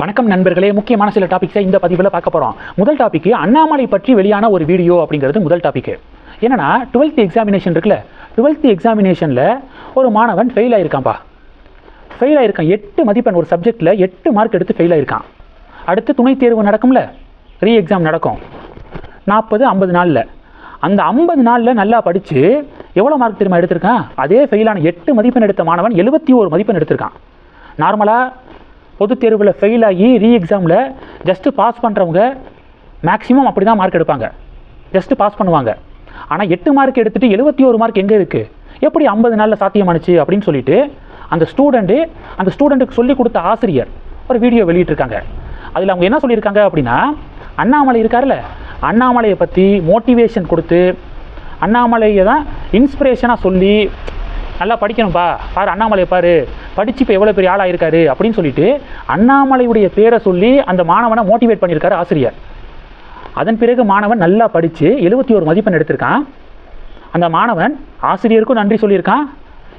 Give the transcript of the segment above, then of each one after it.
வணக்கம் நண்பர்களே. முக்கியமான சில டாபிக்ஸை இந்த பதிவில் பார்க்க போகிறோம் முதல் டாபிக் அண்ணாமலை பற்றி வெளியான ஒரு வீடியோ அப்படிங்கிறது முதல் டாபிக் என்னன்னா டுவெல்த் எக்ஸாமினேஷன் இருக்குல்ல? டுவெல்த் எக்ஸாமினேஷனில் ஒரு மாணவன் ஃபெயில் ஆயிருக்கான்ப்பா ஃபெயில் ஆயிருக்கான். எட்டு மதிப்பெண் ஒரு சப்ஜெக்டில் எட்டு மார்க் எடுத்து ஃபெயில் ஆயிருக்கான். அடுத்து துணைத் தேர்வு நடக்கும்ல? ரீ எக்ஸாம் நடக்கும். நாற்பது ஐம்பது நாளில். அந்த ஐம்பது நாளில் நல்லா படித்து எவ்வளோ மார்க் தெரியுமா எடுத்திருக்கான்? அதே ஃபெயிலான எட்டு மதிப்பெண் எடுத்த மாணவன் எழுபத்தி ஒரு மதிப்பெண் எடுத்திருக்கான். நார்மலாக பொதுத் தேர்வில் ஃபெயில் ஆகி ரீ எக்ஸாமில் ஜஸ்ட்டு பாஸ் பண்ணுறவங்க மேக்ஸிமம் அப்படி தான் மார்க் எடுப்பாங்க. ஜஸ்ட்டு பாஸ் பண்ணுவாங்க. ஆனால் எட்டு மார்க் எடுத்துகிட்டு எழுபத்தி ஒரு மார்க் எங்கே இருக்குது எப்படி ஐம்பது நாளில் சாத்தியமானுச்சு அப்படின்னு சொல்லிட்டு அந்த ஸ்டூடெண்ட்டு அந்த ஸ்டூடெண்ட்டுக்கு சொல்லி கொடுத்த ஆசிரியர் ஒரு வீடியோ வெளியிட்டிருக்காங்க. அதில் அவங்க என்ன சொல்லியிருக்காங்க அப்படின்னா அண்ணாமலை இருக்கார்ல அண்ணாமலையை பற்றி மோட்டிவேஷன் கொடுத்து அண்ணாமலையை தான் இன்ஸ்பிரேஷனாக சொல்லி நல்லா படிக்கணும்ப்பா பாரு அண்ணாமலை பாரு. படிச்சு இப்போ எவ்வளோ பெரிய ஆளாக இருக்காரு அப்படின்னு சொல்லிட்டு அண்ணாமலையுடைய பேரை சொல்லி அந்த மாணவனை மோட்டிவேட் பண்ணியிருக்காரு ஆசிரியர். அதன் பிறகு மாணவன் நல்லா படித்து எழுபத்தி ஒரு மதிப்பெண் எடுத்திருக்கான். அந்த மாணவன் ஆசிரியருக்கும் நன்றி சொல்லியிருக்கான்.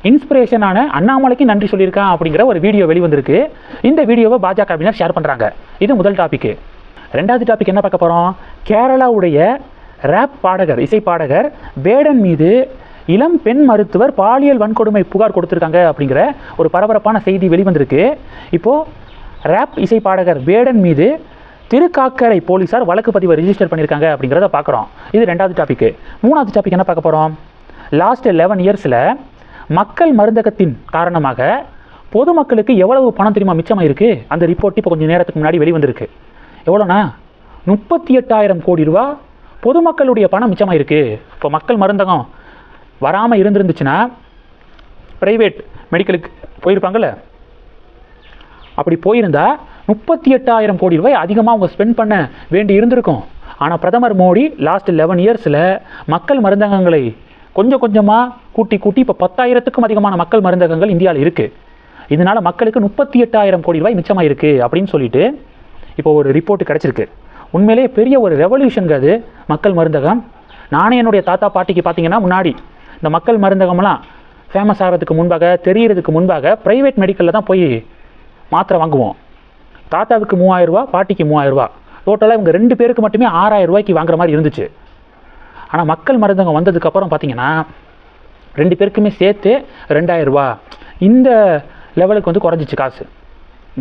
இன்ஸ்பிரேஷனான அண்ணாமலைக்கும் நன்றி சொல்லியிருக்கான் அப்படிங்கிற ஒரு வீடியோ வெளிவந்திருக்கு. இந்த வீடியோவை பாஜக அப்படின்னு ஷேர் பண்ணுறாங்க இது முதல் டாபிக்கு ரெண்டாவது டாபிக் என்ன பார்க்க போகிறோம் கேரளாவுடைய ரேப் பாடகர் இசை பாடகர் பேடன் மீது இளம் பெண் மருத்துவர் பாலியல் வன்கொடுமை புகார் கொடுத்துருக்காங்க அப்படிங்கிற ஒரு பரபரப்பான செய்தி வெளிவந்திருக்கு. இப்போது ரேப் இசை பாடகர் வேடன் மீது திருக்காக்கரை போலீசார் வழக்கு பதிவை ரிஜிஸ்டர் பண்ணியிருக்காங்க அப்படிங்கிறத பார்க்குறோம் இது ரெண்டாவது டாப்பிக்கு மூணாவது டாபிக் என்ன பார்க்க போகிறோம் லாஸ்ட் லெவன் இயர்ஸில் மக்கள் மருந்தகத்தின் காரணமாக பொதுமக்களுக்கு எவ்வளவு பணம் தெரியுமா மிச்சமாக இருக்குது அந்த ரிப்போர்ட் இப்போ கொஞ்சம் நேரத்துக்கு முன்னாடி வெளிவந்திருக்கு. எவ்வளோண்ணா? முப்பத்தி எட்டாயிரம் கோடி ரூபா பொதுமக்களுடைய பணம் மிச்சமாக இருக்குது இப்போ மக்கள் மருந்தகம் வராமல் இருந்திருந்துச்சுன்னா ப்ரைவேட் மெடிக்கலுக்கு போயிருப்பாங்கள்ல அப்படி போயிருந்தா முப்பத்தி எட்டாயிரம் கோடி ரூபாய் அதிகமாக அவங்க ஸ்பெண்ட் பண்ண வேண்டி இருந்திருக்கும். ஆனால் பிரதமர் மோடி லாஸ்ட் லெவன் இயர்ஸில் மக்கள் மருந்தகங்களை கொஞ்சம் கொஞ்சமாக கூட்டி கூட்டி இப்போ பத்தாயிரத்துக்கும் அதிகமான மக்கள் மருந்தகங்கள் இந்தியாவில் இருக்குது இதனால் மக்களுக்கு முப்பத்தி எட்டாயிரம் கோடி ரூபாய் மிச்சமாக இருக்குது அப்படின்னு சொல்லிட்டு இப்போ ஒரு ரிப்போர்ட் கிடச்சிருக்கு. உண்மையிலேயே பெரிய ஒரு ரெவல்யூஷனுங்க அது மக்கள் மருந்தகம். நானே என்னுடைய தாத்தா பாட்டிக்கு பார்த்தீங்கன்னா முன்னாடி இந்த மக்கள் மருந்தகம்லாம் ஃபேமஸ் ஆகிறதுக்கு முன்பாக தெரிகிறதுக்கு முன்பாக ப்ரைவேட் மெடிக்கலில் தான் போய் மாத்திரை வாங்குவோம். தாத்தாவுக்கு மூவாயிரரூபா பாட்டிக்கு மூவாயிரரூபா டோட்டலாக இவங்க ரெண்டு பேருக்கு மட்டுமே ஆறாயிரம் ரூபாய்க்கு வாங்குற மாதிரி இருந்துச்சு. ஆனால் மக்கள் மருந்தகம் வந்ததுக்கப்புறம் பார்த்தீங்கன்னா ரெண்டு பேருக்குமே சேர்த்து ரெண்டாயிரரூபா இந்த லெவலுக்கு வந்து குறைஞ்சிச்சு காசு.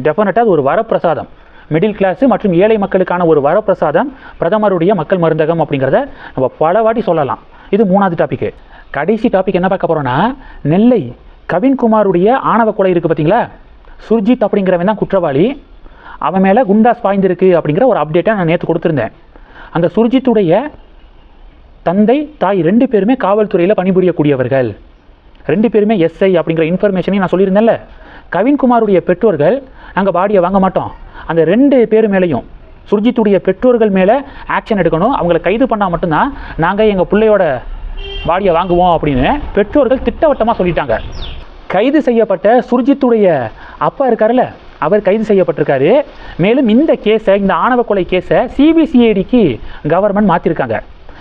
டெஃபினட்டாக அது ஒரு வரப்பிரசாதம். மிடில் கிளாஸு மற்றும் ஏழை மக்களுக்கான ஒரு வரப்பிரசாதம் பிரதமருடைய மக்கள் மருந்தகம் அப்படிங்கிறத நம்ம பல வாட்டி சொல்லலாம். இது மூணாவது டாப்பிக்கு கடைசி டாபிக் என்ன பார்க்க போகிறோன்னா நெல்லை கவின்குமாருடைய ஆணவ கொலை இருக்குது பார்த்தீங்களா? சுர்ஜித் அப்படிங்கிறவன் தான் குற்றவாளி. அவன் மேலே குண்டாஸ் பாய்ந்திருக்கு அப்படிங்கிற ஒரு அப்டேட்டை நான் நேற்று கொடுத்துருந்தேன். அந்த சுர்ஜித்துடைய தந்தை தாய் ரெண்டு பேருமே காவல்துறையில் பணிபுரியக்கூடியவர்கள். ரெண்டு பேருமே எஸ்ஐ அப்படிங்கிற இன்ஃபர்மேஷனையும் நான் சொல்லியிருந்தேன்ல. கவின்குமாருடைய பெற்றோர்கள் நாங்கள் பாடியை வாங்க மாட்டோம். அந்த ரெண்டு பேர் மேலேயும் சுர்ஜித்துடைய பெற்றோர்கள் மேலே ஆக்ஷன் எடுக்கணும். அவங்கள கைது பண்ணால் மட்டும்தான் நாங்கள் எங்கள் பிள்ளையோட பாடியை வாங்குவோம் அப்படின்னு பெற்றோர்கள் திட்டவட்டமாக சொல்லிட்டாங்க. கைது செய்யப்பட்ட சுர்ஜித்துடைய அப்பா இருக்கார்ல அவர் கைது செய்யப்பட்டிருக்காரு. மேலும் இந்த கேஸை இந்த ஆணவ கொலை கேஸை சிபிசிஐடிக்கு கவர்மெண்ட் மாற்றிருக்காங்க